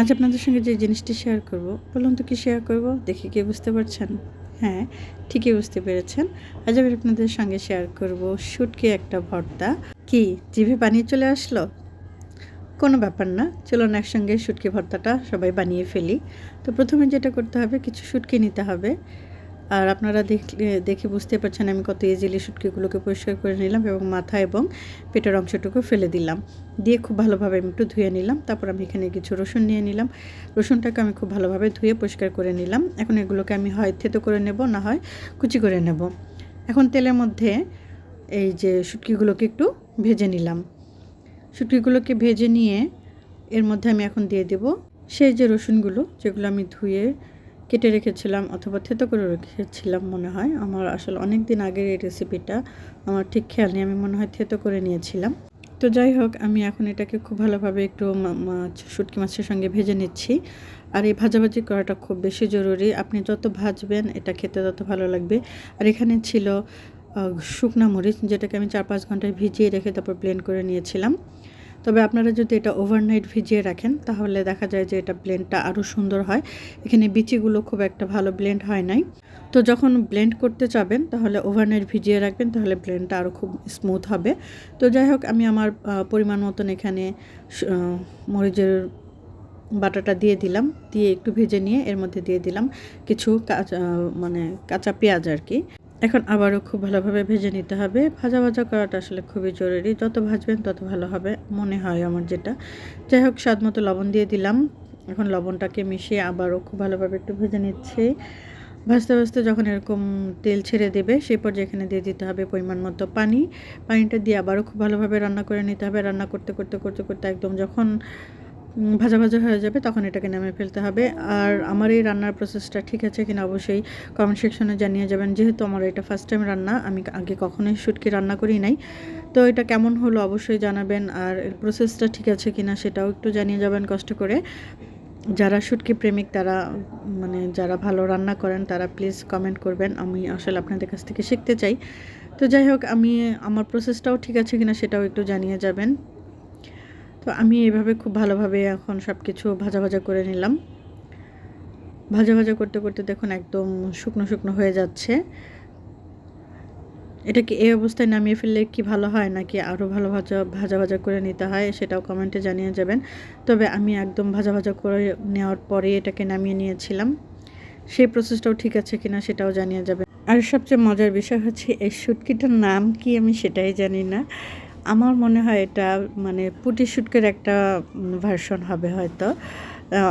আজ আপনাদের সঙ্গে যে জিনিসটি শেয়ার করব, বলুন তো কি শেয়ার করব? দেখে কি বুঝতে পারছেন? হ্যাঁ ঠিকই বুঝতে পেরেছেন। আজ আমি আপনাদের সঙ্গে শেয়ার করব শুটকি একটা ভর্তা। কি, জিভে পানি চলে আসলো? কোনো ব্যাপার না, চলুন একসঙ্গে শুটকি ভর্তাটা সবাই বানিয়ে ফেলি। তো প্রথমে যেটা করতে হবে, কিছু শুটকি নিতে হবে। আর আপনারা দেখলে, দেখে বুঝতে পারছেন আমি কত ইজিলি শুটকিগুলোকে পরিষ্কার করে নিলাম এবং মাথা এবং পেটের অংশটুকু ফেলে দিলাম। দিয়ে খুব ভালোভাবে আমি একটু ধুয়ে নিলাম, তারপর আমি এখানে কিছু রসুন নিয়ে নিলাম। রসুনটাকে আমি খুব ভালোভাবে ধুয়ে পরিষ্কার করে নিলাম। এখন এগুলোকে আমি হয় থেতো করে নেব, না হয় কুচি করে নেব। এখন তেলের মধ্যে এই যে শুটকিগুলোকে একটু ভেজে নিলাম। শুটকিগুলোকে ভেজে নিয়ে এর মধ্যে আমি এখন দিয়ে দেব সেই যে রসুনগুলো, যেগুলো আমি ধুয়ে কেটে রেখেছিলাম অথবা থেতো করে রেখেছিলাম মনে হয়। আমার আসলে অনেক দিন আগের এই রেসিপিটা আমার ঠিক খেয়াল নেই, আমি মনে হয় থেতো করে নিয়েছিলাম। তো যাই হোক, আমি এখন এটাকে খুব ভালোভাবে একটু মাছ শুটকি মাছের সঙ্গে ভেজে নিচ্ছি। আর এই ভাজাভাজি করাটা খুব বেশি জরুরি। আপনি যত ভাজবেন, এটা খেতে তত ভালো লাগবে। আর এখানে ছিল শুকনা মরিচ, যেটাকে আমি চার পাঁচ ঘন্টায় ভিজিয়ে রেখে তারপর ব্লেন্ড করে নিয়েছিলাম। তবে আপনারা যদি এটা ওভারনাইট ভিজিয়ে রাখেন, তাহলে দেখা যায় যে এটা ব্লেন্ডটা আরও সুন্দর হয়। এখানে বিচিগুলো খুব একটা ভালো ব্লেন্ড হয় নাই। তো যখন ব্লেন্ড করতে চাবেন, তাহলে ওভারনাইট ভিজিয়ে রাখবেন, তাহলে ব্লেন্ডটা আরও খুব স্মুথ হবে। তো যাই হোক, আমি আমার পরিমাণ মতন এখানে মরিচের বাটাটা দিয়ে দিলাম। দিয়ে একটু ভেজে নিয়ে এর মধ্যে দিয়ে দিলাম কিছু কাঁচা মানে কাঁচা পেঁয়াজ আর কি। এখন আবারও খুব ভালোভাবে ভেজে নিতে হবে। ভাজা ভাজা করাটা আসলে খুবই জরুরি। যত ভাজবেন তত ভালো হবে মনে হয় আমার যেটা। যাই হোক, স্বাদ মতো লবণ দিয়ে দিলাম। এখন লবণটাকে মিশিয়ে আবারও খুব ভালোভাবে একটু ভেজে নিচ্ছি। ভাজতে ভাজতে যখন এরকম তেল ছেড়ে দেবে সেই পর্যায়ে এখানে দিয়ে দিতে হবে পরিমাণ মতো পানি। পানিটা দিয়ে আবারও খুব ভালোভাবে রান্না করে নিতে হবে। রান্না করতে করতে করতে করতে একদম যখন ভাজা ভাজা হয়ে যাবে, তখন এটাকে নামিয়ে ফেলতে হবে। আর আমার এই রান্নার প্রসেসটা ঠিক আছে কিনা অবশ্যই কমেন্ট সেকশনে জানিয়ে যাবেন। যেহেতু আমার এটা ফার্স্ট টাইম রান্না, আমি আগে কখনোই শুটকি রান্না করি নাই। তো এটা কেমন হলো অবশ্যই জানাবেন, আর প্রসেসটা ঠিক আছে কিনা সেটাও একটু জানিয়ে যাবেন কষ্ট করে। যারা শুটকি প্রেমিক, তারা মানে যারা ভালো রান্না করেন, তারা প্লিজ কমেন্ট করবেন। আমি আসলে আপনাদের কাছ থেকে শিখতে চাই। তো যাই হোক, আমি, আমার প্রসেসটাও ঠিক আছে কিনা সেটাও একটু জানিয়ে যাবেন। তো আমি এভাবে খুব ভালোভাবে এখন সব কিছু ভাজা ভাজা করে নিলাম। ভাজা ভাজা করতে করতে দেখুন একদম শুকনো শুকনো হয়ে যাচ্ছে। এটা কি এই অবস্থায় নামিয়ে ফেললে কি ভালো হয় নাকি আরও ভালো ভাজা ভাজা ভাজা করে নিতে হয় সেটাও কমেন্টে জানিয়ে যাবেন। তবে আমি একদম ভাজা ভাজা করে নেওয়ার পরে এটাকে নামিয়ে নিয়েছিলাম। সেই প্রসেসটাও ঠিক আছে কিনা সেটাও জানিয়ে যাবেন। আর সবচেয়ে মজার বিষয় হচ্ছে এই শুটকিটার নাম কি আমি সেটাই জানি না। আমার মনে হয় এটা মানে পুটি শুটকের একটা ভার্সন হবে হয়তো।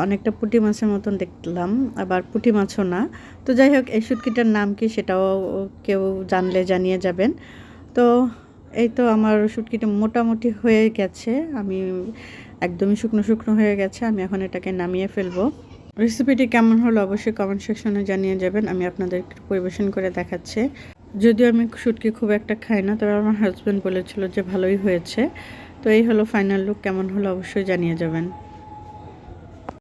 অনেকটা পুটি মাছের মতন দেখলাম, আবার পুটি মাছও না। তো যাই হোক, এই শুটকিটার নাম কি সেটাও কেউ জানলে জানিয়ে যাবেন। তো এই তো আমার শুটকিটা মোটামুটি হয়ে গেছে। আমি একদমই শুকনো শুকনো হয়ে গেছে। আমি এখন এটাকে নামিয়ে ফেলব। রেসিপিটি কেমন হলো অবশ্যই কমেন্ট সেকশনে জানিয়ে যাবেন। আমি আপনাদের পরিবেশন করে দেখাচ্ছি। যদিও আমি শুটকি খুব একটা খাই না, তবে আমার হাজব্যান্ড বলেছিল যে ভালোই হয়েছে। তো এই হলো ফাইনাল লুক কেমন হলো অবশ্যই জানিয়ে যাবেন।